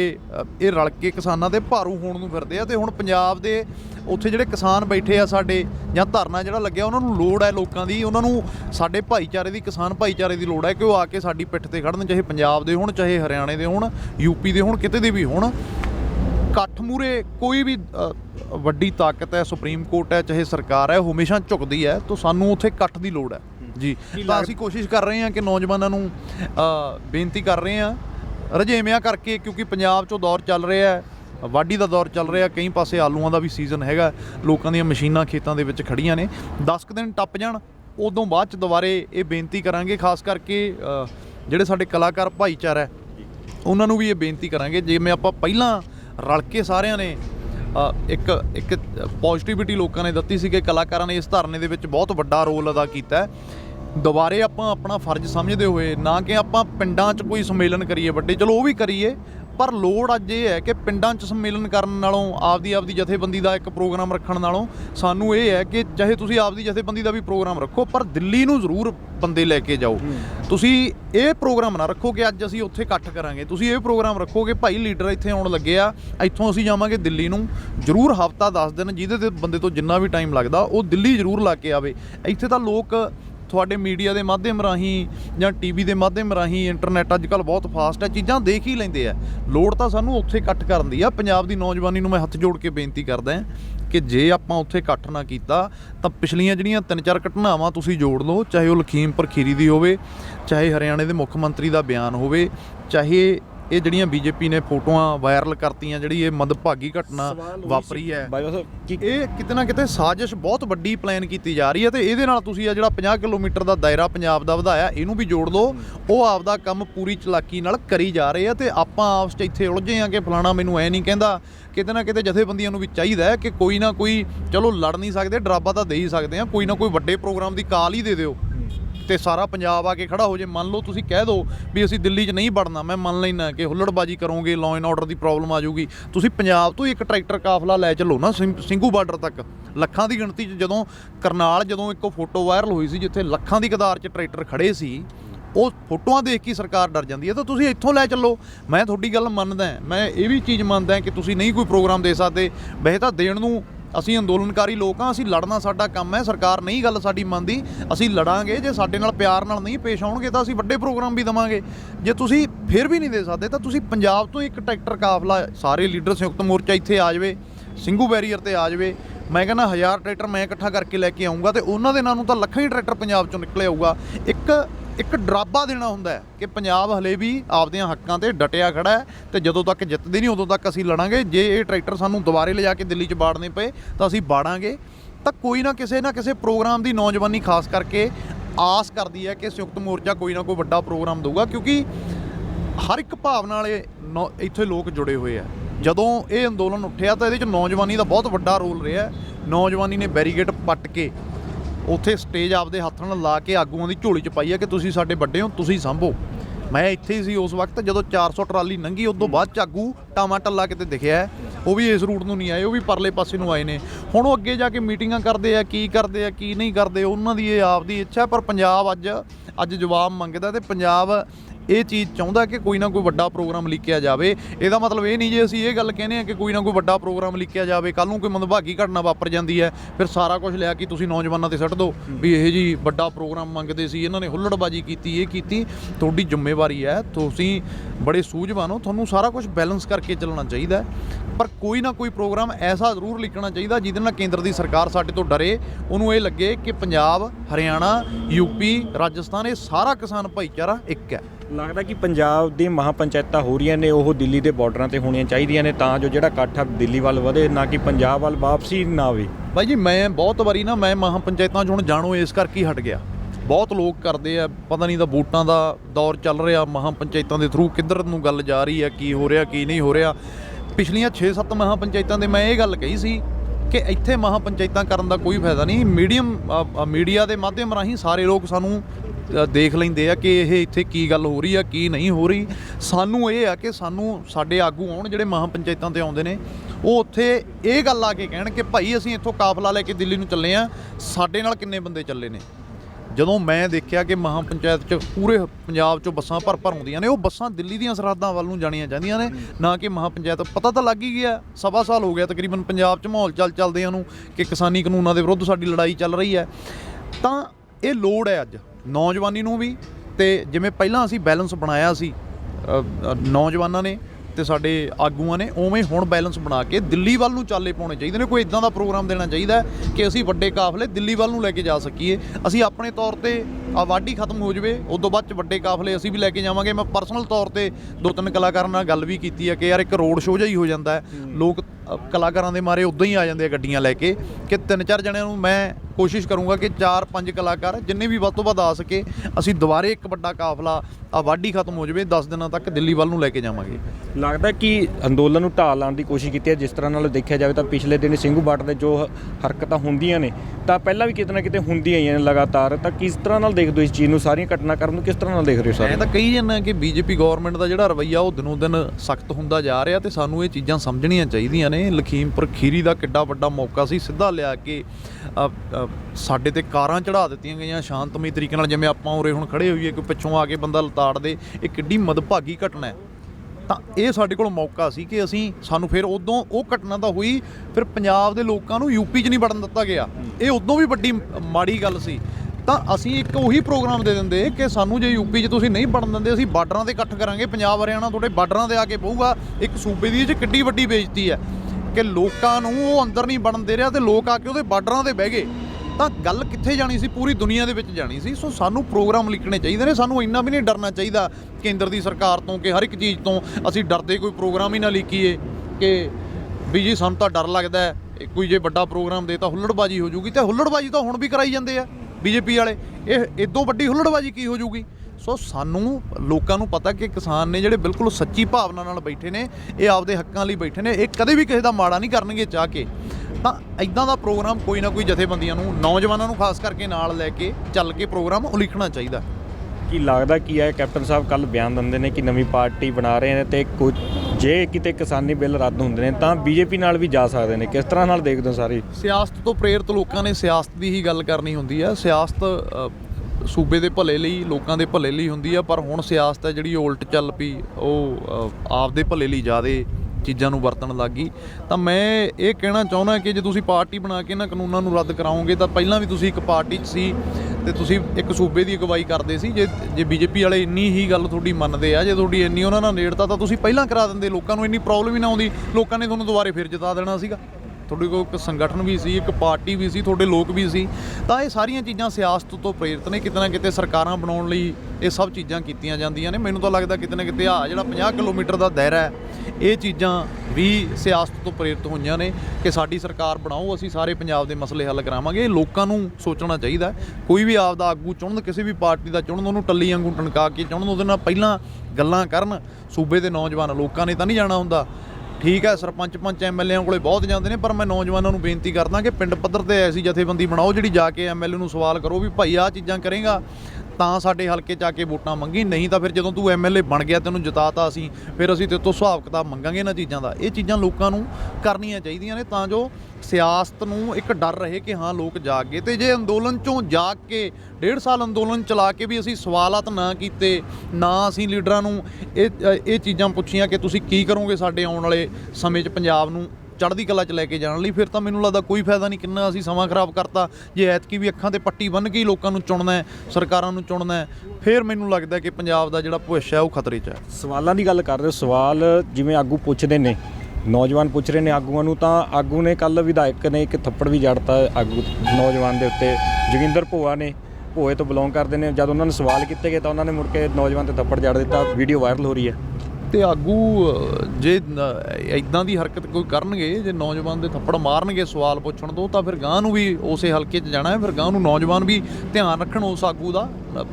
[SPEAKER 1] ਇਹ ਰਲ ਕੇ ਕਿਸਾਨਾਂ ਦੇ ਭਾਰੂ ਹੋਣ ਨੂੰ ਫਿਰਦੇ ਆ ਤੇ ਹੁਣ ਪੰਜਾਬ ਦੇ ਉੱਥੇ ਜਿਹੜੇ ਕਿਸਾਨ ਬੈਠੇ ਆ ਸਾਡੇ, ਜਾਂ ਧਰਨਾ ਜਿਹੜਾ ਲੱਗਿਆ, ਉਹਨਾਂ ਨੂੰ ਲੋੜ ਹੈ ਲੋਕਾਂ ਦੀ, ਉਹਨਾਂ ਨੂੰ ਸਾਡੇ ਭਾਈਚਾਰੇ ਦੀ, ਕਿਸਾਨ ਭਾਈਚਾਰੇ ਦੀ ਲੋੜ ਹੈ ਕਿ ਉਹ ਆ ਕੇ ਸਾਡੀ ਪਿੱਠ ਤੇ ਖੜਨ ਚਾਹੇ ਪੰਜਾਬ ਦੇ ਹੋਣ, ਚਾਹੇ ਹਰਿਆਣੇ ਦੇ ਹੋਣ ਯੂਪੀ ਦੇ ਹੋਣ, ਕਿਤੇ ਦੇ ਵੀ ਹੋਣ। ਇਕੱਠ ਮੂਰੇ ਕੋਈ ਵੀ ਵੱਡੀ ਤਾਕਤ ਹੈ, ਸੁਪਰੀਮ ਕੋਰਟ ਹੈ, ਚਾਹੇ ਸਰਕਾਰ ਹੈ, ਉਹ ਹਮੇਸ਼ਾ ਝੁਕਦੀ ਹੈ, ਤਾਂ ਸਾਨੂੰ ਉੱਥੇ ਇਕੱਠ ਦੀ ਲੋੜ ਹੈ। ਜੀ ਤਾਂ ਅਸੀਂ ਕੋਸ਼ਿਸ਼ ਕਰ ਰਹੇ ਹਾਂ ਕਿ ਨੌਜਵਾਨਾਂ ਨੂੰ ਬੇਨਤੀ ਕਰ ਰਹੇ ਹਾਂ ਰਜੇਵਿਆਂ ਕਰਕੇ ਕਿਉਂਕਿ ਪੰਜਾਬ 'ਚੋਂ ਦੌਰ ਚੱਲ ਰਿਹਾ ਹੈ ਵਾਢੀ ਦਾ ਦੌਰ ਚੱਲ ਰਿਹਾ ਕਈ ਪਾਸੇ ਆਲੂਆਂ ਦਾ ਵੀ ਸੀਜ਼ਨ ਹੈਗਾ ਲੋਕਾਂ ਦੀਆਂ ਮਸ਼ੀਨਾਂ ਖੇਤਾਂ ਦੇ ਵਿੱਚ ਖੜੀਆਂ ਨੇ। 10 ਕੁ ਦਿਨ ਟੱਪ ਜਾਣ ਉਦੋਂ ਬਾਅਦ ਚ ਦੁਬਾਰੇ ਇਹ ਬੇਨਤੀ ਕਰਾਂਗੇ ਖਾਸ ਕਰਕੇ ਜਿਹੜੇ ਸਾਡੇ ਕਲਾਕਾਰ ਭਾਈਚਾਰਾ ਹੈ ਉਹਨਾਂ ਨੂੰ ਵੀ ਇਹ ਬੇਨਤੀ ਕਰਾਂਗੇ। ਜਿਵੇਂ ਆਪਾਂ ਪਹਿਲਾਂ ਰਲ ਕੇ ਸਾਰਿਆਂ ਨੇ ਇੱਕ ਇੱਕ ਪੋਜ਼ਿਟਿਵਿਟੀ ਲੋਕਾਂ ਨੇ ਦਿੱਤੀ ਸੀ ਕਿ ਕਲਾਕਾਰਾਂ ਨੇ ਇਸ ਧਰਨੇ ਦੇ ਵਿੱਚ ਬਹੁਤ ਵੱਡਾ ਰੋਲ ਅਦਾ ਕੀਤਾ ਹੈ। ਦੁਬਾਰੇ ਆਪਾਂ ਆਪਣਾ ਫਰਜ਼ ਸਮਝਦੇ ਹੋਏ ਨਾ ਕਿ ਆਪਾਂ ਪਿੰਡਾਂ 'ਚ ਕੋਈ ਸੰਮੇਲਨ ਕਰੀਏ ਵੱਡੇ। ਚਲੋ ਉਹ ਵੀ ਕਰੀਏ ਪਰ ਲੋੜ ਅੱਜ ਇਹ ਹੈ ਕਿ ਪਿੰਡਾਂ 'ਚ ਸੰਮੇਲਨ ਕਰਨ ਨਾਲੋਂ ਆਪਦੀ ਆਪਦੀ ਜਥੇਬੰਦੀ ਦਾ ਇੱਕ ਪ੍ਰੋਗਰਾਮ ਰੱਖਣ ਨਾਲੋਂ ਸਾਨੂੰ ਇਹ ਹੈ ਕਿ ਚਾਹੇ ਤੁਸੀਂ ਆਪਦੀ ਜਥੇਬੰਦੀ ਦਾ ਵੀ ਪ੍ਰੋਗਰਾਮ ਰੱਖੋ ਪਰ ਦਿੱਲੀ ਨੂੰ ਜ਼ਰੂਰ ਬੰਦੇ ਲੈ ਕੇ ਜਾਓ। ਤੁਸੀਂ ਇਹ ਪ੍ਰੋਗਰਾਮ ਨਾ ਰੱਖੋ ਕਿ ਅੱਜ ਅਸੀਂ ਉੱਥੇ ਇਕੱਠ ਕਰਾਂਗੇ। ਤੁਸੀਂ ਇਹ ਪ੍ਰੋਗਰਾਮ ਰੱਖੋ ਕਿ ਭਾਈ ਲੀਡਰ ਇੱਥੇ ਆਉਣ ਲੱਗੇ ਆ ਇੱਥੋਂ ਅਸੀਂ ਜਾਵਾਂਗੇ ਦਿੱਲੀ ਨੂੰ। ਜ਼ਰੂਰ ਹਫਤਾ 10 ਦਿਨ ਜਿਹਦੇ ਤੇ ਬੰਦੇ ਤੋਂ ਜਿੰਨਾ ਵੀ ਟਾਈਮ ਲੱਗਦਾ ਉਹ ਦਿੱਲੀ ਜ਼ਰੂਰ ਲਾ ਕੇ ਆਵੇ। ਇੱਥੇ ਤਾਂ ਲੋਕ ਤੁਹਾਡੇ ਮੀਡੀਆ ਦੇ ਮਾਧਿਅਮ ਰਾਹੀਂ ਜਾਂ ਟੀਵੀ ਦੇ ਮਾਧਿਅਮ ਰਾਹੀਂ ਇੰਟਰਨੈਟ ਅੱਜ ਕੱਲ ਬਹੁਤ ਫਾਸਟ ਹੈ, ਚੀਜ਼ਾਂ ਦੇਖ ਹੀ ਲੈਂਦੇ ਆ। ਲੋੜ ਤਾਂ ਸਾਨੂੰ ਉੱਥੇ ਇਕੱਠ ਕਰਨ ਦੀ ਆ। ਪੰਜਾਬ ਦੀ ਨੌਜਵਾਨੀ ਨੂੰ ਮੈਂ ਹੱਥ ਜੋੜ ਕੇ ਬੇਨਤੀ ਕਰਦਾ ਕਿ ਜੇ ਆਪਾਂ ਉੱਥੇ ਇਕੱਠ ਨਾ ਕੀਤਾ, ਤਾਂ ਪਿਛਲੀਆਂ ਜਿਹੜੀਆਂ ਤਿੰਨ ਚਾਰ ਘਟਨਾਵਾਂ ਤੁਸੀਂ ਜੋੜ ਲਓ, ਚਾਹੇ ਉਹ ਲਖੀਮਪੁਰ ਖੀਰੀ ਦੀ ਹੋਵੇ, ਚਾਹੇ ਹਰਿਆਣੇ ਦੇ ਮੁੱਖ ਮੰਤਰੀ ਦਾ ਬਿਆਨ ਹੋਵੇ, ਚਾਹੇ ਇਹ ਜਿਹੜੀਆਂ ਬੀਜੇਪੀ ਨੇ ਫੋਟੋਆਂ ਵਾਇਰਲ ਕਰਤੀਆਂ ਜਿਹੜੀ ਇਹ ਮੰਦਭਾਗੀ ਘਟਨਾ ਵਾਪਰੀ ਹੈ।
[SPEAKER 2] ਬਾਈ
[SPEAKER 1] ਇਹ ਕਿਤੇ ਨਾ ਕਿਤੇ ਸਾਜ਼ਿਸ਼ ਬਹੁਤ ਵੱਡੀ ਪਲਾਨ ਕੀਤੀ ਜਾ ਰਹੀ ਹੈ ਤੇ ਇਹਦੇ ਨਾਲ ਤੁਸੀਂ ਆ ਜਿਹੜਾ 50 ਕਿਲੋਮੀਟਰ ਦਾ ਦਾਇਰਾ ਪੰਜਾਬ ਦਾ ਵਧਾਇਆ ਇਹਨੂੰ ਵੀ ਜੋੜ ਲਓ। ਉਹ ਆਪਦਾ ਕੰਮ ਪੂਰੀ ਚਲਾਕੀ ਨਾਲ ਕਰੀ ਜਾ ਰਹੇ ਆ ਤੇ ਆਪਾਂ ਆਪਸ 'ਚ ਇੱਥੇ ਉਲਝੇ ਆ ਕਿ ਫਲਾਣਾ ਮੈਨੂੰ ਐ ਨਹੀਂ ਕਹਿੰਦਾ। ਕਿਤੇ ਨਾ ਕਿਤੇ ਜਥੇਬੰਦੀਆਂ ਨੂੰ ਵੀ ਚਾਹੀਦਾ ਹੈ ਕਿ ਕੋਈ ਨਾ ਕੋਈ ਚਲੋ ਲੜ ਨਹੀਂ ਸਕਦੇ ਡਰਾਬਾ ਤਾਂ ਦੇ ਹੀ ਸਕਦੇ ਆ ਕੋਈ ਨਾ ਕੋਈ ਵੱਡੇ ਪ੍ਰੋਗਰਾਮ ਦੀ ਕਾਲ ਹੀ ਦੇ ਦਿਓ। ਤੇ ਸਾਰਾ ਪੰਜਾਬ ਆ ਕੇ ਖੜਾ ਹੋ ਜੇ, ਮੰਨ ਲਓ ਤੁਸੀਂ ਕਹਿ ਦਿਓ ਵੀ ਅਸੀਂ ਦਿੱਲੀ 'ਚ ਨਹੀਂ ਵੜਨਾ, ਮੈਂ ਮੰਨ ਲੈਣਾ ਕਿ ਹੁੱਲੜਬਾਜੀ ਕਰੋਗੇ ਲਾਅ ਐਂਡ ਆਰਡਰ ਦੀ ਪ੍ਰੋਬਲਮ ਆ ਜਾਊਗੀ। ਤੁਸੀਂ ਪੰਜਾਬ ਤੋਂ ਹੀ ਇੱਕ ਟਰੈਕਟਰ ਕਾਫਲਾ ਲੈ ਚੱਲੋ ਨਾ ਸਿੰਘ- ਸਿੰਘੂ ਬਾਰਡਰ ਤੱਕ। ਲੱਖਾਂ ਦੀ ਗਿਣਤੀ 'ਚ ਜਦੋਂ ਕਰਨਾਲ ਜਦੋਂ ਇੱਕ ਫੋਟੋ ਵਾਇਰਲ ਹੋਈ ਸੀ, ਜਿੱਥੇ ਲੱਖਾਂ ਦੀ ਕਤਾਰ 'ਚ ਟਰੈਕਟਰ ਖੜੇ ਸੀ, ਉਹ ਫੋਟੋਆਂ ਦੇਖ ਕੇ ਸਰਕਾਰ ਡਰ ਜਾਂਦੀ ਹੈ, ਤਾਂ ਤੁਸੀਂ ਇੱਥੋਂ ਲੈ ਚੱਲੋ। ਮੈਂ ਤੁਹਾਡੀ ਗੱਲ ਮੰਨਦਾ, ਮੈਂ ਇਹ ਵੀ ਚੀਜ਼ ਮੰਨਦਾ ਕਿ ਤੁਸੀਂ ਨਹੀਂ ਕੋਈ ਪ੍ਰੋਗਰਾਮ ਦੇ ਸਕਦੇ। ਵੈਸੇ ਤਾਂ ਦੇਣ ਨੂੰ ਅਸੀਂ ਅੰਦੋਲਨਕਾਰੀ ਲੋਕ ਹਾਂ ਅਸੀਂ ਲੜਨਾ ਸਾਡਾ ਕੰਮ ਹੈ, ਸਰਕਾਰ ਨਹੀਂ ਗੱਲ ਸਾਡੀ ਮੰਨਦੀ, ਅਸੀਂ ਲੜਾਂਗੇ, ਜੇ ਸਾਡੇ ਨਾਲ ਪਿਆਰ ਨਾਲ ਨਹੀਂ ਪੇਸ਼ ਆਉਣਗੇ ਤਾਂ ਅਸੀਂ ਵੱਡੇ ਪ੍ਰੋਗਰਾਮ ਵੀ ਦਵਾਂਗੇ। ਜੇ ਤੁਸੀਂ ਫਿਰ ਵੀ ਨਹੀਂ ਦੇ ਸਕਦੇ ਤਾਂ ਤੁਸੀਂ ਪੰਜਾਬ ਤੋਂ ਇੱਕ ਟਰੈਕਟਰ ਕਾਫਲਾ ਸਾਰੇ ਲੀਡਰ ਸੰਯੁਕਤ ਮੋਰਚਾ ਇੱਥੇ ਆ ਜਾਵੇ, ਸਿੰਘੂ ਬੈਰੀਅਰ ਤੇ ਆ ਜਾਵੇ। ਮੈਂ ਕਹਿੰਦਾ ਹਜ਼ਾਰ ਟਰੈਕਟਰ ਮੈਂ ਇਕੱਠਾ ਕਰਕੇ ਲੈ ਕੇ ਆਉਂਗਾ ਤੇ ਉਹਨਾਂ ਦੇ ਨਾਂ ਨੂੰ ਤਾਂ ਲੱਖਾਂ ਹੀ ਟਰੈਕਟਰ ਪੰਜਾਬ ਚੋਂ ਨਿਕਲੇ ਆਊਗਾ। ਇੱਕ ਇੱਕ ਡਰਾਬਾ ਦੇਣਾ ਹੁੰਦਾ ਹੈ ਕਿ ਪੰਜਾਬ ਹਲੇ ਵੀ ਆਪਦਿਆਂ ਹੱਕਾਂ ਤੇ ਡਟਿਆ ਖੜਾ ਹੈ ਤੇ ਜਦੋਂ ਤੱਕ ਜਿੱਤਦੇ ਨਹੀਂ, ਉਦੋਂ ਤੱਕ ਅਸੀਂ ਲੜਾਂਗੇ। ਜੇ ਇਹ ਟਰੈਕਟਰ ਸਾਨੂੰ ਦੁਬਾਰੇ ਲਿਜਾ ਕੇ ਦਿੱਲੀ 'ਚ ਬਾੜਨੇ ਪਏ, ਤਾਂ ਅਸੀਂ ਬਾੜਾਂਗੇ। ਤਾਂ ਕੋਈ ਨਾ ਕਿਸੇ ਨਾ ਕਿਸੇ ਪ੍ਰੋਗਰਾਮ ਦੀ ਨੌਜਵਾਨੀ ਖਾਸ ਕਰਕੇ ਆਸ ਕਰਦੀ ਹੈ ਕਿ ਸੰਯੁਕਤ ਮੋਰਚਾ ਕੋਈ ਨਾ ਕੋਈ ਵੱਡਾ ਪ੍ਰੋਗਰਾਮ ਦੇਊਗਾ, ਕਿਉਂਕਿ ਹਰ ਇੱਕ ਭਾਵਨਾ ਵਾਲੇ ਨੌ- ਇੱਥੇ ਲੋਕ ਜੁੜੇ ਹੋਏ ਆ। ਜਦੋਂ ਇਹ ਅੰਦੋਲਨ ਉੱਠਿਆ ਤਾਂ ਇਹਦੇ ਚ ਨੌਜਵਾਨੀ ਦਾ ਬਹੁਤ ਵੱਡਾ ਰੋਲ ਰਿਹਾ ਨੌਜਵਾਨੀ ਨੇ ਬੈਰੀਗੇਡ ਪੱਟ ਕੇ ਉੱਥੇ ਸਟੇਜ ਆਪਦੇ ਹੱਥ ਨਾਲ ਲਾ ਕੇ ਆਗੂਆਂ ਦੀ ਝੋਲੀ ਚ ਪਾਈ ਹੈ ਕਿ ਤੁਸੀਂ ਸਾਡੇ ਵੱਡੇ ਹੋ, ਤੁਸੀਂ ਸੰਭੋ। ਮੈਂ ਇੱਥੇ ਹੀ ਸੀ ਉਸ ਵਕਤ ਜਦੋਂ 400 ਟਰਾਲੀ ਲੰਘੀ ਉਸ ਤੋਂ ਬਾਅਦ ਚ ਆਗੂ ਟਾਮਾ ਟੱਲਾ ਕਿਤੇ ਦਿਖਿਆ ਉਹ ਵੀ ਇਸ ਰੂਟ ਨੂੰ ਨਹੀਂ ਆਏ, ਉਹ ਵੀ ਪਰਲੇ ਪਾਸੇ ਨੂੰ ਆਏ ਨੇ। ਹੁਣ ਉਹ ਅੱਗੇ ਜਾ ਕੇ ਮੀਟਿੰਗਾਂ ਕਰਦੇ ਆ, ਕੀ ਕਰਦੇ ਆ, ਕੀ ਨਹੀਂ ਕਰਦੇ, ਉਹਨਾਂ ਦੀ ਇਹ ਆਪਦੀ ਇੱਛਾ ਪਰ ਪੰਜਾਬ ਅੱਜ ਅੱਜ ਜਵਾਬ ਮੰਗਦਾ ਤੇ ਪੰਜਾਬ ਇਹ ਚੀਜ਼ ਚਾਹੁੰਦਾ ਕਿ ਕੋਈ ਨਾ ਕੋਈ ਵੱਡਾ ਪ੍ਰੋਗਰਾਮ ਲਿਖਿਆ ਜਾਵੇ। ਇਹਦਾ ਮਤਲਬ ਇਹ ਨਹੀਂ ਜੇ ਅਸੀਂ ਇਹ ਗੱਲ ਕਹਿੰਦੇ ਆ ਕਿ ਕੋਈ ਨਾ ਕੋਈ ਵੱਡਾ ਪ੍ਰੋਗਰਾਮ ਲਿਖਿਆ ਜਾਵੇ ਕੱਲ ਨੂੰ ਕੋਈ ਮੰਦਭਾਗੀ ਘਟਨਾ ਵਾਪਰ ਜਾਂਦੀ ਹੈ, ਫਿਰ ਸਾਰਾ ਕੁਝ ਲਿਆ ਕਿ ਤੁਸੀਂ ਨੌਜਵਾਨਾਂ ਤੇ ਸੱਟ ਦਿਓ ਵੀ ਇਹ ਜੀ ਵੱਡਾ ਪ੍ਰੋਗਰਾਮ ਮੰਗਦੇ ਸੀ, ਇਹਨਾਂ ਨੇ ਹੁੱਲੜਬਾਜੀ ਕੀਤੀ, ਇਹ ਕੀਤੀ। ਤੁਹਾਡੀ ਜ਼ਿੰਮੇਵਾਰੀ ਹੈ, ਤੁਸੀਂ ਬੜੇ ਸੂਝਵਾਨ ਹੋ, ਤੁਹਾਨੂੰ ਸਾਰਾ ਕੁਝ ਬੈਲੈਂਸ ਕਰਕੇ ਚੱਲਣਾ ਚਾਹੀਦਾ ਪਰ ਕੋਈ ਨਾ ਕੋਈ ਪ੍ਰੋਗਰਾਮ ਐਸਾ ਜ਼ਰੂਰ ਲਿਖਣਾ ਚਾਹੀਦਾ ਜਿਹਦੇ ਨਾਲ ਕੇਂਦਰ ਦੀ ਸਰਕਾਰ ਸਾਡੇ ਤੋਂ ਡਰੇ। ਉਹਨੂੰ ਇਹ ਲੱਗੇ ਕਿ ਪੰਜਾਬ, ਹਰਿਆਣਾ ਯੂਪੀ ਰਾਜਸਥਾਨ, ਇਹ ਸਾਰਾ ਕਿਸਾਨ ਭਾਈਚਾਰਾ ਇੱਕ ਹੈ।
[SPEAKER 2] ਲੱਗਦਾ ਕਿ ਪੰਜਾਬ ਦੀ ਮਹਾਪੰਚਾਇਤਾਂ ਹੋ ਰਹੀਆਂ ਨੇ, ਉਹ ਦਿੱਲੀ ਦੇ ਬਾਰਡਰਾਂ ਤੇ ਹੋਣੀਆਂ ਚਾਹੀਦੀਆਂ ਨੇ, ਤਾਂ ਜੋ ਜਿਹੜਾ ਇਕੱਠ ਆ ਦਿੱਲੀ ਵੱਲ ਵਧੇ, ਨਾ ਕਿ ਪੰਜਾਬ ਵੱਲ ਵਾਪਸੀ ਨਾ ਆਵੇ।
[SPEAKER 1] ਬਾਈ ਜੀ, ਮੈਂ ਬਹੁਤ ਵਾਰੀ ਨਾ, ਮੈਂ ਮਹਾਂ ਪੰਚਾਇਤਾਂ 'ਚ ਹੁਣ ਜਾਣੋ, ਇਸ ਕਰਕੇ ਹੀ ਹਟ ਗਿਆ। ਬਹੁਤ ਲੋਕ ਕਰਦੇ ਆ, ਪਤਾ ਨਹੀਂ ਤਾਂ ਵੋਟਾਂ ਦਾ ਦੌਰ ਚੱਲ ਰਿਹਾ ਮਹਾਂ ਪੰਚਾਇਤਾਂ ਦੇ ਥਰੂ ਕਿੱਧਰ ਨੂੰ ਗੱਲ ਜਾ ਰਹੀ ਹੈ ਕੀ ਹੋ ਰਿਹਾ, ਕੀ ਨਹੀਂ ਹੋ ਰਿਹਾ। ਪਿਛਲੀਆਂ 6-7 ਮਹਾਂ ਪੰਚਾਇਤਾਂ ਦੇ ਮੈਂ ਇਹ ਗੱਲ ਕਹੀ ਸੀ ਕਿ ਇੱਥੇ ਮਹਾਂ ਪੰਚਾਇਤਾਂ ਕਰਨ ਦਾ ਕੋਈ ਫਾਇਦਾ ਨਹੀਂ। ਮੀਡੀਅਮ ਮੀਡੀਆ ਦੇ ਮਾਧਿਅਮ ਰਾਹੀਂ ਸਾਰੇ ਲੋਕ ਸਾਨੂੰ ਦੇਖ ਲੈਂਦੇ ਆ ਕਿ ਇਹ ਇੱਥੇ ਕੀ ਗੱਲ ਹੋ ਰਹੀ ਆ, ਕੀ ਨਹੀਂ ਹੋ ਰਹੀ। ਸਾਨੂੰ ਇਹ ਆ ਕਿ ਸਾਨੂੰ ਸਾਡੇ ਆਗੂ ਆਉਣ, ਜਿਹੜੇ ਮਹਾਂ ਪੰਚਾਇਤਾਂ ਤੇ ਆਉਂਦੇ ਨੇ, ਉਹ ਉੱਥੇ ਇਹ ਗੱਲ ਆ ਕੇ ਕਹਿਣ ਕਿ ਭਾਈ ਅਸੀਂ ਇੱਥੋਂ ਕਾਫਲਾ ਲੈ ਕੇ ਦਿੱਲੀ ਨੂੰ ਚੱਲੇ ਆ, ਸਾਡੇ ਨਾਲ ਕਿੰਨੇ ਬੰਦੇ ਚੱਲੇ ਨੇ। ਜਦੋਂ ਮੈਂ ਦੇਖਿਆ ਕਿ ਮਹਾਂ ਪੰਚਾਇਤ ਚ ਪੂਰੇ ਪੰਜਾਬ ਚੋਂ ਬੱਸਾਂ ਭਰ ਭਰ ਆਉਂਦੀਆਂ ਨੇ, ਉਹ ਬੱਸਾਂ ਦਿੱਲੀ ਦੀਆਂ ਸਰਹੱਦਾਂ ਵੱਲ ਨੂੰ ਜਾਣੀਆਂ ਜਾਂਦੀਆਂ ਨੇ, ਨਾ ਕਿ ਮਹਾਂ ਪੰਚਾਇਤ ਪਤਾ ਤਾਂ ਲੱਗ ਹੀ ਗਿਆ, ਸਵਾ ਸਾਲ ਹੋ ਗਿਆ ਤਕਰੀਬਨ ਪੰਜਾਬ ਚ ਮਾਹੌਲ ਚੱਲ ਚੱਲਦਿਆਂ ਨੂੰ ਕਿ ਕਿਸਾਨੀ ਕਾਨੂੰਨਾਂ ਦੇ ਵਿਰੁੱਧ ਸਾਡੀ ਲੜਾਈ ਚੱਲ ਰਹੀ ਹੈ। ਤਾਂ ਇਹ ਲੋੜ ਹੈ ਅੱਜ। ਨੌਜਵਾਨੀ ਨੂੰ ਵੀ ਤੇ ਜਿਵੇਂ ਪਹਿਲਾਂ ਅਸੀਂ ਬੈਲੈਂਸ ਬਣਾਇਆ ਸੀ ਨੌਜਵਾਨਾਂ ਨੇ ਤੇ ਸਾਡੇ ਆਗੂਆਂ ਨੇ ਉਵੇਂ ਹੁਣ ਬੈਲੈਂਸ ਬਣਾ ਕੇ ਦਿੱਲੀ ਵੱਲ ਨੂੰ ਚਾਲੇ ਪਾਉਣੇ ਚਾਹੀਦੇ ਨੇ। ਕੋਈ ਇਦਾਂ ਦਾ ਪ੍ਰੋਗਰਾਮ ਦੇਣਾ ਚਾਹੀਦਾ ਕਿ ਅਸੀਂ ਵੱਡੇ ਕਾਫਲੇ ਦਿੱਲੀ ਵੱਲ ਨੂੰ ਲੈ ਕੇ ਜਾ ਸਕੀਏ। ਅਸੀਂ ਆਪਣੇ ਤੌਰ ਤੇ ਆਵਾਡੀ ਖਤਮ ਹੋ ਜਵੇ ਉਸ ਤੋਂ ਬਾਅਦ ਚ ਵੱਡੇ ਕਾਫਲੇ ਅਸੀਂ ਵੀ ਲੈ ਕੇ ਜਾਵਾਂਗੇ। ਮੈਂ ਪਰਸਨਲ ਤੌਰ ਤੇ ਦੋ ਤਿੰਨ ਕਲਾਕਾਰਾਂ ਨਾਲ ਗੱਲ ਵੀ ਕੀਤੀ ਹੈ ਕਿ ਯਾਰ ਇੱਕ ਰੋਡ ਸ਼ੋਅ ਜਿਹਾ ਹੀ ਹੋ ਜਾਂਦਾ ਹੈ। ਲੋਕ ਕਲਾਕਾਰਾਂ ਦੇ ਮਾਰੇ ਉਦਾਂ ਹੀ ਆ ਜਾਂਦੇ ਆ ਗੱਡੀਆਂ ਲੈ ਕੇ ਕਿ ਤਿੰਨ ਚਾਰ ਜਣਿਆਂ ਨੂੰ ਮੈਂ ਕੋਸ਼ਿਸ਼ ਕਰੂੰਗਾ ਕਿ ਚਾਰ ਪੰਜ ਕਲਾਕਾਰ ਜਿੰਨੇ ਵੀ ਵੱਧ ਤੋਂ ਵੱਧ ਆ ਸਕੇ ਅਸੀਂ ਦੁਬਾਰੇ ਇੱਕ ਵੱਡਾ ਕਾਫਲਾ ਆ ਵਾਢੀ ਖਤਮ ਹੋ ਜਾਵੇ 10 ਦਿਨਾਂ ਤੱਕ ਦਿੱਲੀ ਵੱਲ ਨੂੰ ਲੈ ਕੇ ਜਾਵਾਂਗੇ।
[SPEAKER 2] ਲੱਗਦਾ ਕਿ ਅੰਦੋਲਨ ਨੂੰ ਢਾਹ ਲਾਉਣ ਦੀ ਕੋਸ਼ਿਸ਼ ਕੀਤੀ ਹੈ। ਜਿਸ ਤਰ੍ਹਾਂ ਨਾਲ ਦੇਖਿਆ ਜਾਵੇ ਤਾਂ ਪਿਛਲੇ ਦਿਨ ਸਿੰਘੂ ਬਾਰਡਰ ਦੇ ਜੋ ਹਰਕਤਾਂ ਹੁੰਦੀਆਂ ਨੇ ਤਾਂ ਪਹਿਲਾਂ ਵੀ ਕਿਤੇ ਨਾ ਕਿਤੇ ਹੁੰਦੀਆਂ ਹੀ ਨੇ ਲਗਾਤਾਰ। ਤਾਂ ਕਿਸ ਤਰ੍ਹਾਂ ਨਾਲ ਦੇਖਦੇ ਹੋ ਇਸ ਚੀਜ਼ ਨੂੰ? ਸਾਰੀਆਂ ਘਟਨਾਕ੍ਰਮ ਨੂੰ ਕਿਸ ਤਰ੍ਹਾਂ ਨਾਲ ਦੇਖ ਰਹੇ ਹੋ
[SPEAKER 1] ਮੈਂ
[SPEAKER 2] ਸਾਰੇ
[SPEAKER 1] ਤਾਂ ਕਹੀ ਜਾਂਦਾ ਕਿ ਬੀਜੇਪੀ ਗਵਰਨਮੈਂਟ ਦਾ ਜਿਹੜਾ ਰਵੱਈਆ ਉਹ ਦਿਨੋਂ ਦਿਨ ਸਖਤ ਹੁੰਦਾ ਜਾ ਰਿਹਾ ਤੇ ਸਾਨੂੰ ਇਹ ਚੀਜ਼ਾਂ ਸਮਝਣੀਆਂ ਚਾਹੀਦੀਆਂ ਨੇ ਲਖੀਮਪੁਰ ਖੀਰੀ ਦਾ ਕਿੱਡਾ ਵੱਡਾ ਮੌਕਾ ਸੀ, ਸਿੱਧਾ ਲਿਆ ਕੇ ਸਾਡੇ ਤੇ ਕਾਰਾਂ ਚੜਾ ਦਿੱਤੀਆਂ ਗਈਆਂ ਸ਼ਾਂਤਮਈ ਤਰੀਕੇ ਨਾਲ, ਜਿਵੇਂ ਆਪਾਂ ਉਰੇ ਹੁਣ ਖੜੇ ਹੋਈਏ, ਕੋਈ ਪਿੱਛੋਂ ਆ ਕੇ ਬੰਦਾ ਲਤਾੜ ਦੇ, ਇਹ ਕਿੱਡੀ ਮਦਭਾਗੀ ਘਟਨਾ ਹੈ। ਤਾਂ ਇਹ ਸਾਡੇ ਕੋਲ ਮੌਕਾ ਸੀ ਕਿ ਅਸੀਂ, ਸਾਨੂੰ ਫਿਰ ਉਦੋਂ ਉਹ ਘਟਨਾ ਤਾਂ ਹੋਈ, ਫਿਰ ਪੰਜਾਬ ਦੇ ਲੋਕਾਂ ਨੂੰ ਯੂਪੀ 'ਚ ਨਹੀਂ ਵੜਨ ਦਿੱਤਾ ਗਿਆ। ਇਹ ਉਦੋਂ ਵੀ ਵੱਡੀ ਮਾੜੀ ਗੱਲ ਸੀ। ਤਾਂ ਅਸੀਂ ਇੱਕ ਉਹੀ ਪ੍ਰੋਗਰਾਮ ਦੇ ਦਿੰਦੇ ਕਿ ਸਾਨੂੰ ਜੇ ਯੂਪੀ 'ਚ ਤੁਸੀਂ ਨਹੀਂ ਬਣਨ ਦਿੰਦੇ, ਅਸੀਂ ਬਾਰਡਰਾਂ ਤੇ ਇਕੱਠ ਕਰਾਂਗੇ ਪੰਜਾਬ ਹਰਿਆਣਾ ਤੁਹਾਡੇ ਬਾਰਡਰਾਂ ਤੇ ਆ ਕੇ ਪਊਗਾ, ਇੱਕ ਸੂਬੇ ਦੀ ਇਹ 'ਚ ਕਿੱਡੀ ਵੱਡੀ ਬੇਇੱਜ਼ਤੀ ਹੈ। ਕਿ ਲੋਕਾਂ ਨੂੰ ਉਹ ਅੰਦਰ ਨਹੀਂ ਵੜਨ ਦੇ ਰਿਹਾ ਤੇ ਲੋਕ ਆ ਕੇ ਉਹਦੇ ਬਾਰਡਰਾਂ ਤੇ ਬਹਿ ਗਏ। ਤਾਂ ਗੱਲ ਕਿੱਥੇ ਜਾਣੀ ਸੀ? ਪੂਰੀ ਦੁਨੀਆ ਦੇ ਵਿੱਚ ਜਾਣੀ ਸੀ। ਸੋ ਸਾਨੂੰ ਪ੍ਰੋਗਰਾਮ ਲਿਖਣੇ ਚਾਹੀਦੇ ਨੇ। ਸਾਨੂੰ ਇੰਨਾ ਵੀ ਨਹੀਂ ਡਰਨਾ ਚਾਹੀਦਾ ਕੇਂਦਰ ਦੀ ਸਰਕਾਰ ਤੋਂ ਕਿ ਹਰ ਇੱਕ ਚੀਜ਼ ਤੋਂ ਅਸੀਂ ਡਰਦੇ ਕੋਈ ਪ੍ਰੋਗਰਾਮ ਹੀ ਨਾ ਲਿਖੀਏ ਕਿ ਵੀ ਜੀ ਸਾਨੂੰ ਤਾਂ ਡਰ ਲੱਗਦਾ ਕੋਈ ਜੇ ਵੱਡਾ ਪ੍ਰੋਗਰਾਮ ਦੇ ਤਾਂ ਹੁੱਲੜਬਾਜੀ ਹੋ ਜੂਗੀ। ਤੇ ਹੁੱਲੜਬਾਜੀ ਤਾਂ ਹੁਣ ਵੀ ਕਰਾਈ ਜਾਂਦੇ ਆ ਬੀਜੇਪੀ ਵਾਲੇ। ਇਹ ਇਦੋਂ ਵੱਡੀ ਹੁੱਲੜਬਾਜੀ ਕੀ ਹੋ ਜੂਗੀ? ਸੋ ਸਾਨੂੰ ਲੋਕਾਂ ਨੂੰ ਪਤਾ ਕਿ ਕਿਸਾਨ ਨੇ ਜਿਹੜੇ ਬਿਲਕੁਲ ਸੱਚੀ ਭਾਵਨਾ ਨਾਲ ਬੈਠੇ ਨੇ ਇਹ ਆਪਦੇ ਹੱਕਾਂ ਲਈ ਬੈਠੇ ਨੇ ਇਹ ਕਦੇ ਵੀ ਕਿਸੇ ਦਾ ਮਾੜਾ ਨਹੀਂ ਕਰਨਗੇ ਚਾਹ ਕੇ। ਤਾਂ ਇਦਾਂ ਦਾ ਪ੍ਰੋਗਰਾਮ ਕੋਈ ਨਾ ਕੋਈ ਜਥੇਬੰਦੀਆਂ ਨੂੰ ਨੌਜਵਾਨਾਂ ਨੂੰ ਖਾਸ ਕਰਕੇ ਨਾਲ ਲੈ ਕੇ ਚੱਲ ਕੇ ਪ੍ਰੋਗਰਾਮ ਉਲੀਕਣਾ ਚਾਹੀਦਾ।
[SPEAKER 2] ਕੀ ਲੱਗਦਾ ਕੀ ਹੈ? ਕੈਪਟਨ ਸਾਹਿਬ ਕੱਲ ਬਿਆਨ ਦਿੰਦੇ ਨੇ ਕਿ ਨਵੀਂ ਪਾਰਟੀ ਬਣਾ ਰਹੇ ਨੇ ਤੇ ਕੁਝ ਜੇ ਕਿਤੇ ਕਿਸਾਨੀ ਬਿੱਲ ਰੱਦ ਹੁੰਦੇ ਨੇ ਤਾਂ ਬੀਜੇਪੀ ਨਾਲ ਵੀ ਜਾ ਸਕਦੇ ਨੇ। ਕਿਸ ਤਰ੍ਹਾਂ ਨਾਲ ਦੇਖਦੇ ਹੋ ਸਾਰੇ?
[SPEAKER 1] ਸਿਆਸਤ ਤੋਂ ਪ੍ਰੇਰਿਤ ਲੋਕਾਂ ਨੇ ਸਿਆਸਤ ਦੀ ਹੀ ਗੱਲ ਕਰਨੀ ਹੁੰਦੀ ਹੈ ਸਿਆਸਤ ਸੂਬੇ ਦੇ ਭਲੇ ਲਈ, ਲੋਕਾਂ ਦੇ ਭਲੇ ਲਈ ਹੁੰਦੀ ਆ, ਪਰ ਹੁਣ ਸਿਆਸਤ ਹੈ ਜਿਹੜੀ ਉਹ ਉਲਟ ਚੱਲ ਪਈ, ਉਹ ਆਪਦੇ ਭਲੇ ਲਈ ਜ਼ਿਆਦੇ ਚੀਜ਼ਾਂ ਨੂੰ ਵਰਤਣ ਲੱਗ। ਗਈ ਤਾਂ ਮੈਂ ਇਹ ਕਹਿਣਾ ਚਾਹੁੰਦਾ ਕਿ ਜੇ ਤੁਸੀਂ ਪਾਰਟੀ ਬਣਾ ਕੇ ਇਹਨਾਂ ਕਾਨੂੰਨਾਂ ਨੂੰ ਰੱਦ ਕਰਾਓਗੇ, ਤਾਂ ਪਹਿਲਾਂ ਵੀ ਤੁਸੀਂ ਇੱਕ ਪਾਰਟੀ 'ਚ ਸੀ ਤੇ ਤੁਸੀਂ ਇੱਕ ਸੂਬੇ ਦੀ ਅਗਵਾਈ ਕਰਦੇ ਸੀ। ਜੇ ਜੇ ਬੀਜੇਪੀ ਵਾਲੇ ਇੰਨੀ ਹੀ ਗੱਲ ਤੁਹਾਡੀ ਮੰਨਦੇ ਆ, ਜੇ ਤੁਹਾਡੀ ਇੰਨੀ ਉਹਨਾਂ ਨਾਲ ਨੇੜਤਾ, ਤਾਂ ਤੁਸੀਂ ਪਹਿਲਾਂ ਕਰਾ ਦਿੰਦੇ, ਲੋਕਾਂ ਨੂੰ ਇੰਨੀ ਪ੍ਰੋਬਲਮ ਹੀ ਨਾ ਆਉਂਦੀ, ਲੋਕਾਂ ਨੇ ਤੁਹਾਨੂੰ ਦੁਬਾਰੇ ਫਿਰ ਜਿਤਾ ਦੇਣਾ ਸੀਗਾ। ਤੁਹਾਡੇ ਕੋਲ ਇੱਕ ਸੰਗਠਨ ਵੀ ਸੀ, ਇੱਕ ਪਾਰਟੀ ਵੀ ਸੀ, ਤੁਹਾਡੇ ਲੋਕ ਵੀ ਸੀ, ਤਾਂ ਇਹ ਸਾਰੀਆਂ ਚੀਜ਼ਾਂ ਸਿਆਸਤ ਤੋਂ ਪ੍ਰੇਰਿਤ ਨੇ, ਕਿਤੇ ਨਾ ਕਿਤੇ ਸਰਕਾਰਾਂ ਬਣਾਉਣ ਲਈ ਇਹ ਸਭ ਚੀਜ਼ਾਂ ਕੀਤੀਆਂ ਜਾਂਦੀਆਂ ਨੇ। ਮੈਨੂੰ ਤਾਂ ਲੱਗਦਾ ਕਿਤੇ ਨਾ ਕਿਤੇ ਆ ਜਿਹੜਾ 50 ਕਿਲੋਮੀਟਰ ਦਾ ਦਾਇਰਾ ਹੈ, ਇਹ ਚੀਜ਼ਾਂ ਵੀ ਸਿਆਸਤ ਤੋਂ ਪ੍ਰੇਰਿਤ ਹੋਈਆਂ ਨੇ ਕਿ ਸਾਡੀ ਸਰਕਾਰ ਬਣਾਓ, ਅਸੀਂ ਸਾਰੇ ਪੰਜਾਬ ਦੇ ਮਸਲੇ ਹੱਲ ਕਰਾਵਾਂਗੇ। ਇਹ ਲੋਕਾਂ ਨੂੰ ਸੋਚਣਾ ਚਾਹੀਦਾ ਕੋਈ ਵੀ ਆਪ ਦਾ ਆਗੂ ਚੁਣਨ, ਕਿਸੇ ਵੀ ਪਾਰਟੀ ਦਾ ਚੁਣਨ, ਉਹਨੂੰ ਟੱਲੀ ਵਾਂਗੂ ਟਣਕਾ ਕੇ ਚੁਣਨ, ਉਹਦੇ ਨਾਲ ਪਹਿਲਾਂ ਗੱਲਾਂ ਕਰਨ। ਸੂਬੇ ਦੇ ਨੌਜਵਾਨ ਲੋਕਾਂ ਨੇ ਤਾਂ ਨਹੀਂ ਜਾਣਾ ਹੁੰਦਾ। ਠੀਕ ਹੈ ਸਰਪੰਚ ਪੰਚ ਐਮਐਲਏਆਂ ਕੋਲੇ ਬਹੁਤ ਜਾਂਦੇ ਨੇ, ਪਰ ਮੈਂ ਨੌਜਵਾਨਾਂ ਨੂੰ ਬੇਨਤੀ ਕਰਦਾ ਕਿ ਪਿੰਡ ਪੱਧਰ ਤੇ ਐਸੀ ਜਥੇਬੰਦੀ ਬਣਾਓ ਜਿਹੜੀ ਜਾ ਕੇ ਐਮਐਲਏ ਨੂੰ ਸਵਾਲ ਕਰੋ ਵੀ ਭਾਈ ਆਹ ਚੀਜ਼ਾਂ ਕਰੇਗਾ। ਤਾਂ ਸਾਡੇ ਹਲਕੇ 'ਚ ਆ ਕੇ ਵੋਟਾਂ ਮੰਗੀ, ਨਹੀਂ ਤਾਂ ਫਿਰ ਜਦੋਂ ਤੂੰ ਐਮਐਲਏ ਬਣ ਗਿਆ, ਤੈਨੂੰ ਜਿਤਾਤਾ ਅਸੀਂ, ਫਿਰ ਅਸੀਂ ਤੇਰੇ ਤੋਂ ਹਿਸਾਬ ਕਿਤਾਬ ਮੰਗਾਂਗੇ ਇਹਨਾਂ ਚੀਜ਼ਾਂ ਦਾ। ਇਹ ਚੀਜ਼ਾਂ ਲੋਕਾਂ ਨੂੰ ਕਰਨੀਆਂ ਚਾਹੀਦੀਆਂ ਨੇ, ਤਾਂ ਜੋ ਸਿਆਸਤ ਨੂੰ ਇੱਕ ਡਰ ਰਹੇ ਕਿ ਹਾਂ, ਲੋਕ ਜਾਗ ਗਏ। ਤੇ ਜੇ ਅੰਦੋਲਨ ਚੋਂ ਜਾਗ ਕੇ, ਡੇਢ ਸਾਲ ਅੰਦੋਲਨ ਚਲਾ ਕੇ ਵੀ ਅਸੀਂ ਸਵਾਲਤ ਨਾ ਕੀਤੇ, ਨਾ ਅਸੀਂ ਲੀਡਰਾਂ ਨੂੰ ਇਹ ਇਹ ਚੀਜ਼ਾਂ ਪੁੱਛੀਆਂ ਕਿ ਤੁਸੀਂ ਕੀ ਕਰੋਗੇ ਸਾਡੇ ਆਉਣ ਵਾਲੇ ਸਮੇਂ 'ਚ ਪੰਜਾਬ ਨੂੰ ਚੜ੍ਹਦੀ ਕਲਾ 'ਚ ਲੈ ਕੇ ਜਾਣ ਲਈ, ਫਿਰ ਤਾਂ ਮੈਨੂੰ ਲੱਗਦਾ ਕੋਈ ਫਾਇਦਾ ਨਹੀਂ ਕਿੰਨਾ ਅਸੀਂ ਸਮਾਂ ਖਰਾਬ ਕਰਤਾ। ਜੇ ਐਤਕੀ ਵੀ ਅੱਖਾਂ ਤੇ ਪੱਟੀ ਬੰਨ੍ਹ ਕੇ ਹੀ ਲੋਕਾਂ ਨੂੰ ਚੁਣਨਾ ਹੈ, ਸਰਕਾਰਾਂ ਨੂੰ ਚੁਣਨਾ ਹੈ, ਫਿਰ ਮੈਨੂੰ ਲੱਗਦਾ ਕਿ ਪੰਜਾਬ ਦਾ ਜਿਹੜਾ ਭਵਿੱਖ ਹੈ ਉਹ ਖਤਰੇ 'ਚ ਹੈ।
[SPEAKER 2] ਸਵਾਲਾਂ ਦੀ ਗੱਲ ਕਰ ਰਹੇ ਹੋ, ਸਵਾਲ ਜਿਵੇਂ ਆਗੂ ਪੁੱਛਦੇ ਨੇ, ਨੌਜਵਾਨ ਪੁੱਛ ਰਹੇ ਨੇ ਆਗੂਆਂ ਨੂੰ, ਤਾਂ ਆਗੂ ਨੇ ਕੱਲ ਵਿਧਾਇਕ ਨੇ ਇੱਕ ਥੱਪੜ ਵੀ ਜੜਤਾ ਆਗੂ ਨੌਜਵਾਨ ਦੇ ਉੱਤੇ, ਜੋਗਿੰਦਰ ਭੋਆ ਨੇ ਭੋਏ ਤੋਂ ਬਿਲੋਂਗ ਕਰਦੇ ਨੇ, ਜਦ ਉਹਨਾਂ ਨੂੰ ਸਵਾਲ ਕੀਤੇ ਗਏ ਤਾਂ ਉਹਨਾਂ ਨੇ ਮੁੜ ਕੇ ਨੌਜਵਾਨ ਤੇ ਥੱਪੜ ਜੜ ਦਿੱਤਾ, ਵੀਡੀਓ ਵਾਇਰਲ ਹੋ ਰਹੀ ਹੈ।
[SPEAKER 1] ਤੇ ਆਗੂ ਜੇ ਇਦਾਂ ਦੀ ਹਰਕਤ ਕੋਈ ਕਰਨਗੇ, ਜੇ ਨੌਜਵਾਨ ਦੇ ਥੱਪੜ ਮਾਰਨਗੇ ਸਵਾਲ ਪੁੱਛਣ ਤੋਂ, ਤਾਂ ਫਿਰ ਗਾਂ ਨੂੰ ਵੀ ਉਸੇ ਹਲਕੇ 'ਚ ਜਾਣਾ ਹੈ, ਫਿਰ ਗਾਂ ਨੂੰ ਨੌਜਵਾਨ ਵੀ ਧਿਆਨ ਰੱਖਣ ਉਸ ਆਗੂ ਦਾ।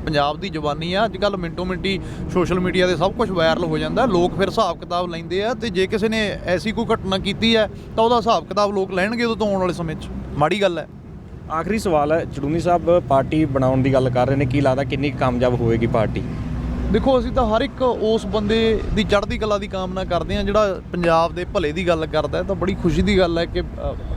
[SPEAKER 1] ਪੰਜਾਬ ਦੀ ਜਵਾਨੀ ਆ ਅੱਜ ਕੱਲ ਮਿੰਟੋ ਮਿੰਟੀ ਸੋਸ਼ਲ ਮੀਡੀਆ ਤੇ ਸਭ ਕੁਝ ਵਾਇਰਲ ਹੋ ਜਾਂਦਾ, ਲੋਕ ਫਿਰ ਹਿਸਾਬ ਕਿਤਾਬ ਲੈਂਦੇ ਆ, ਤੇ ਜੇ ਕਿਸੇ ਨੇ ਐਸੀ ਕੋਈ ਘਟਨਾ ਕੀਤੀ ਹੈ, ਤਾਂ ਉਹਦਾ ਹਿਸਾਬ ਕਿਤਾਬ ਲੋਕ ਲੈਣਗੇ ਉਦੋਂ ਤੋਂ ਆਉਣ ਵਾਲੇ ਸਮੇਂ 'ਚ। ਮਾੜੀ ਗੱਲ ਹੈ।
[SPEAKER 2] ਆਖਰੀ ਸਵਾਲ ਹੈ ਚੜੂਨੀ ਸਾਹਿਬ, ਪਾਰਟੀ ਬਣਾਉਣ ਦੀ ਗੱਲ ਕਰ ਰਹੇ ਨੇ, ਕੀ ਲੱਗਦਾ ਕਿੰਨੀ ਕੁ ਕਾਮਯਾਬ ਹੋਵੇਗੀ ਪਾਰਟੀ?
[SPEAKER 1] ਦੇਖੋ ਅਸੀਂ ਤਾਂ ਹਰ ਇੱਕ ਉਸ ਬੰਦੇ ਦੀ ਚੜ੍ਹਦੀ ਕਲਾ ਦੀ ਕਾਮਨਾ ਕਰਦੇ ਹਾਂ ਜਿਹੜਾ ਪੰਜਾਬ ਦੇ ਭਲੇ ਦੀ ਗੱਲ ਕਰਦਾ ਹੈ ਤਾਂ ਬੜੀ ਖੁਸ਼ੀ ਦੀ ਗੱਲ ਹੈ ਕਿ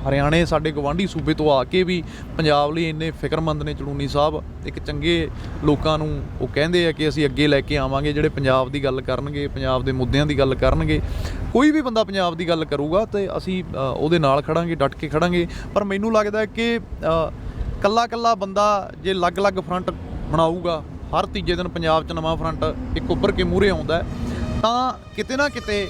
[SPEAKER 1] ਹਰਿਆਣੇ ਸਾਡੇ ਗਵਾਂਢੀ ਸੂਬੇ ਤੋਂ ਆ ਕੇ ਵੀ ਪੰਜਾਬ ਲਈ ਇੰਨੇ ਫਿਕਰਮੰਦ ਨੇ ਚੜੂਨੀ ਸਾਹਿਬ। ਇੱਕ ਚੰਗੇ ਲੋਕਾਂ ਨੂੰ ਉਹ ਕਹਿੰਦੇ ਆ ਕਿ ਅਸੀਂ ਅੱਗੇ ਲੈ ਕੇ ਆਵਾਂਗੇ ਜਿਹੜੇ ਪੰਜਾਬ ਦੀ ਗੱਲ ਕਰਨਗੇ ਪੰਜਾਬ ਦੇ ਮੁੱਦਿਆਂ ਦੀ ਗੱਲ ਕਰਨਗੇ। ਕੋਈ ਵੀ ਬੰਦਾ ਪੰਜਾਬ ਦੀ ਗੱਲ ਕਰੂਗਾ ਤੇ ਅਸੀਂ ਉਹਦੇ ਨਾਲ ਖੜਾਂਗੇ ਡਟ ਕੇ ਖੜਾਂਗੇ। ਪਰ ਮੈਨੂੰ ਲੱਗਦਾ ਕਿ ਅ, ਕੱਲਾ ਕੱਲਾ ਬੰਦਾ ਜੇ ਅਲੱਗ-ਅਲੱਗ ਫਰੰਟ ਬਣਾਊਗਾ ਹਰ ਤੀਜੇ ਦਿਨ ਪੰਜਾਬ 'ਚ ਨਵਾਂ ਫਰੰਟ ਇੱਕ ਉੱਭਰ ਕੇ ਮੂਹਰੇ ਆਉਂਦਾ ਤਾਂ ਕਿਤੇ ਨਾ ਕਿਤੇ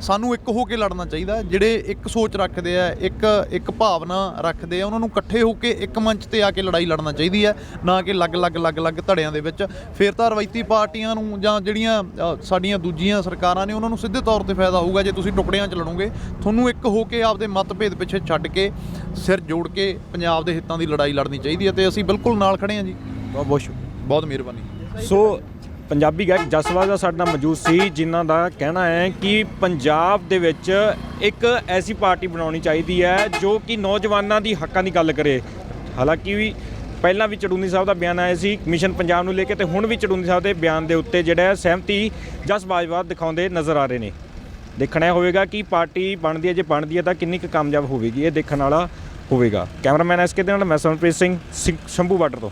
[SPEAKER 1] ਸਾਨੂੰ ਇੱਕ ਹੋ ਕੇ ਲੜਨਾ ਚਾਹੀਦਾ ਜਿਹੜੇ ਇੱਕ ਸੋਚ ਰੱਖਦੇ ਆ, ਇੱਕ ਇੱਕ ਭਾਵਨਾ ਰੱਖਦੇ ਆ, ਉਹਨਾਂ ਨੂੰ ਇਕੱਠੇ ਹੋ ਕੇ ਇੱਕ ਮੰਚ ਤੇ ਆ ਕੇ ਲੜਾਈ ਲੜਨਾ ਚਾਹੀਦੀ ਹੈ, ਨਾ ਕਿ ਅਲੱਗ-ਅਲੱਗ ਅਲੱਗ-ਅਲੱਗ ਧੜਿਆਂ ਦੇ ਵਿੱਚ। ਫਿਰ ਤਾਂ ਰਵਾਇਤੀ ਪਾਰਟੀਆਂ ਨੂੰ ਜਾਂ ਜਿਹੜੀਆਂ ਸਾਡੀਆਂ ਦੂਜੀਆਂ ਸਰਕਾਰਾਂ ਨੇ, ਉਹਨਾਂ ਨੂੰ ਸਿੱਧੇ ਤੌਰ ਤੇ ਫਾਇਦਾ ਹੋਊਗਾ ਜੇ ਤੁਸੀਂ ਟੁਕੜਿਆਂ 'ਚ ਲੜੋਗੇ। ਤੁਹਾਨੂੰ ਇੱਕ ਹੋ ਕੇ ਆਪਦੇ ਮਤਭੇਦ ਪਿੱਛੇ ਛੱਡ ਕੇ, ਸਿਰ ਜੋੜ ਕੇ ਪੰਜਾਬ ਦੇ ਹਿੱਤਾਂ ਦੀ ਲੜਾਈ ਲੜਨੀ ਚਾਹੀਦੀ ਹੈ ਤੇ ਅਸੀਂ ਬਿਲਕੁਲ ਨਾਲ ਖੜੇ ਹਾਂ ਜੀ।
[SPEAKER 2] ਬਹੁਤ ਬਹੁਤ ਸ਼ੁਕਰੀਆ।
[SPEAKER 1] ਬਹੁਤ ਮਿਹਰਬਾਨੀ।
[SPEAKER 2] ਸੋ ਪੰਜਾਬੀ ਗਾਇਕ ਜਸਵਾਲ ਦਾ ਸਾਡੇ ਨਾਲ ਮੌਜੂਦ ਸੀ, ਜਿਨ੍ਹਾਂ ਦਾ ਕਹਿਣਾ ਹੈ ਕਿ ਪੰਜਾਬ ਦੇ ਵਿੱਚ ਇੱਕ ਐਸੀ ਪਾਰਟੀ ਬਣਾਉਣੀ ਚਾਹੀਦੀ ਹੈ ਜੋ ਕਿ ਨੌਜਵਾਨਾਂ ਦੀ ਹੱਕਾਂ ਦੀ ਗੱਲ ਕਰੇ। ਹਾਲਾਂਕਿ ਵੀ ਪਹਿਲਾਂ ਵੀ ਚੜੂਨੀ ਸਾਹਿਬ ਦਾ ਬਿਆਨ ਆਇਆ ਸੀ ਮਿਸ਼ਨ ਪੰਜਾਬ ਨੂੰ ਲੈ ਕੇ ਤੇ ਹੁਣ ਵੀ ਚੜੂਨੀ ਸਾਹਿਬ ਦੇ ਬਿਆਨ ਦੇ ਉੱਤੇ ਜਿਹੜਾ ਸਹਿਮਤੀ ਜਸ ਬਾਜਵਾ ਦਿਖਾਉਂਦੇ ਨਜ਼ਰ ਆ ਰਹੇ ਨੇ। ਦੇਖਣਾ ਇਹ ਹੋਵੇਗਾ ਕਿ ਪਾਰਟੀ ਬਣਦੀ ਹੈ, ਜੇ ਬਣਦੀ ਹੈ ਤਾਂ ਕਿੰਨੀ ਕੁ ਕਾਮਯਾਬ ਹੋਵੇਗੀ, ਇਹ ਦੇਖਣ ਵਾਲਾ ਹੋਵੇਗਾ। ਕੈਮਰਾਮੈਨ ਐਸਕੇ ਦੇ ਨਾਲ ਮੈਂ ਸਮਰਪ੍ਰੀਤ ਸਿੰਘ ਸ਼ੰਭੂ ਬਾਰਡਰ ਤੋਂ।